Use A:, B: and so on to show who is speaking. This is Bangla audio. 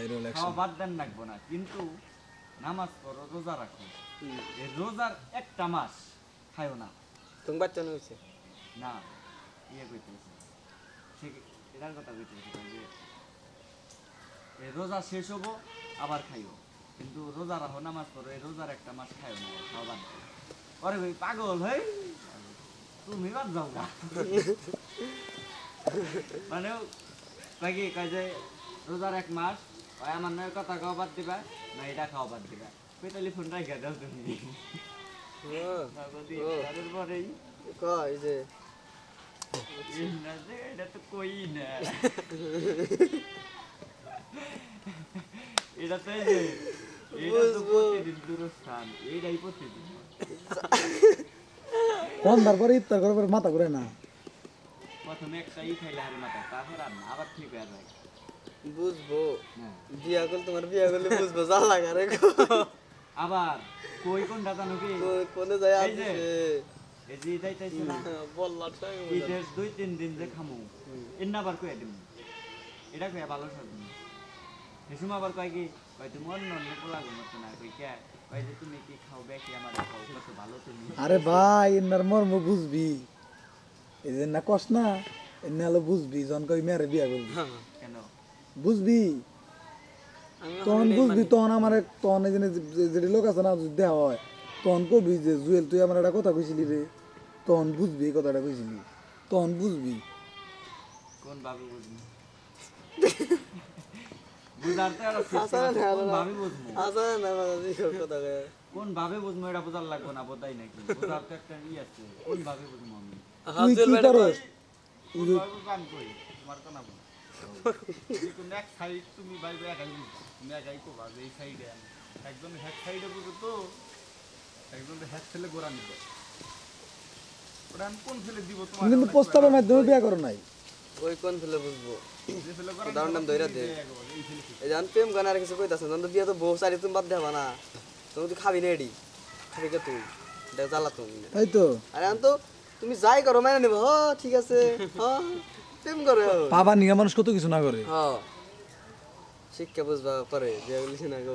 A: ভাইরাল
B: খাওয়া বাদ দেন রাখব না কিন্তু নামাজ পড়ো রোজা রাখো। এই রোজার একটা মাস খায়ও না।
C: তুমি বাচ্চা
B: না ইয়ে কইতেছে। সে এটার কথা কইতেছে যে এই রোজা শেষ হব আবার খাইও। কিন্তু রোজা রাখো নামাজ পড়ো এই রোজার একটা মাস খাইও না খাওয়া বাদ আরে ভাই পাগল ভাই তুমি বাদ যাও গা। মানে কয় যে রোজার এক মাস ওই আমার নয় কথা খাওয়া বাদ দিবা না এটা খাওয়া বাদ দিবা। পেতালি ফোন রাখা দাও তুমি। পরেই।
C: কই যে।
B: এই না যে, এটা তো কই না। এটা তো এটা তো। প্রতিদিন দূরস্থান এইটাই প্রতিদিন।
A: কোন তারপরে ইফতার করার পরে মাথা ঘুরে না।
B: প্রথমে একটা ই খাইলে আর মাথা তারপর আবার ঠিক হয়ে যায়।
C: বুঝব।
B: হ্যাঁ।
C: বিয়া করলে তোমার বিয়া করলে বুঝব যা লাগা রে
B: আবার কই কোনটা জানো কি?
C: কোনে যায়। আছে
B: এই যে যাইতেছে না
C: বললাম তাই
B: ঈদের দুই তিন দিন যে খামু এর আবার কয়ে দিম। এটা কয়ে ভালো সাজুন হেসুম আবার কয় কি কয় তুমি অন্য অন্য পোলা ঘুমাতো না কই কে? কয় যে তুমি কি খাও বেশি আমার খাও কত ভালো তুমি।
A: আরে ভাই এনার মর্ম বুঝবি। এই যে না কষ্ট না এনে হলো বুঝবি জন কই মেরে বিয়া করবি।
B: কেন?
A: বুঝবি? তখন বুঝবি তখন আমার এক- তখন এই যে যে- লোক আছে না যদি দেওয়া হয় তখন কবি যে জুয়েল তুই আমার একটা কথা কইছিলি রে। তখন বুঝবি এই কথাটা কইছিলি। তখন বুঝবি।
B: কোন ভাবে বুঝব? কোন ভাবে এটা বোঝার লাগবে না বোধাই নাকি বোঝার তো একটা ই আছে কোন ভাবে বুঝব আমি?
A: তুই কি করস?
B: তোমার তো না কিন্তু এক সাইড তুমি বাইরে একাই বুঝব তুমি একাই কো ভাবে এই সাইডে একজন হ্যাক সাইডে বুঝো তো একজন হ্যাক ছেলে গোড়া নিবে। ওটা আমি কোন ছেলে দিব তোমার?
A: তুমি কিন্তু প্রস্তাবের মাধ্যমে বিয়া করো নাই।
C: ওই কোন বুঝব?
B: ছেলে
C: দাম দাম দইরা দে।
B: এই
C: জান প্রেম গান আর কিছু কইতাছ না বিয়া তো বউ সারি তুমি বাদ দেবা না। তুমি তো খাবি না এডি। খাবি কে তুই? এটা জ্বালা তুমি।
A: তাই তো।
C: আরে আন তো তুমি যাই করো মানে নেব। হ ঠিক আছে। হ। প্রেম করে।
A: বাবা নিয়া মানুষ কত কিছু না করে।
C: শিক্ষা বুঝবা পারে যে না গো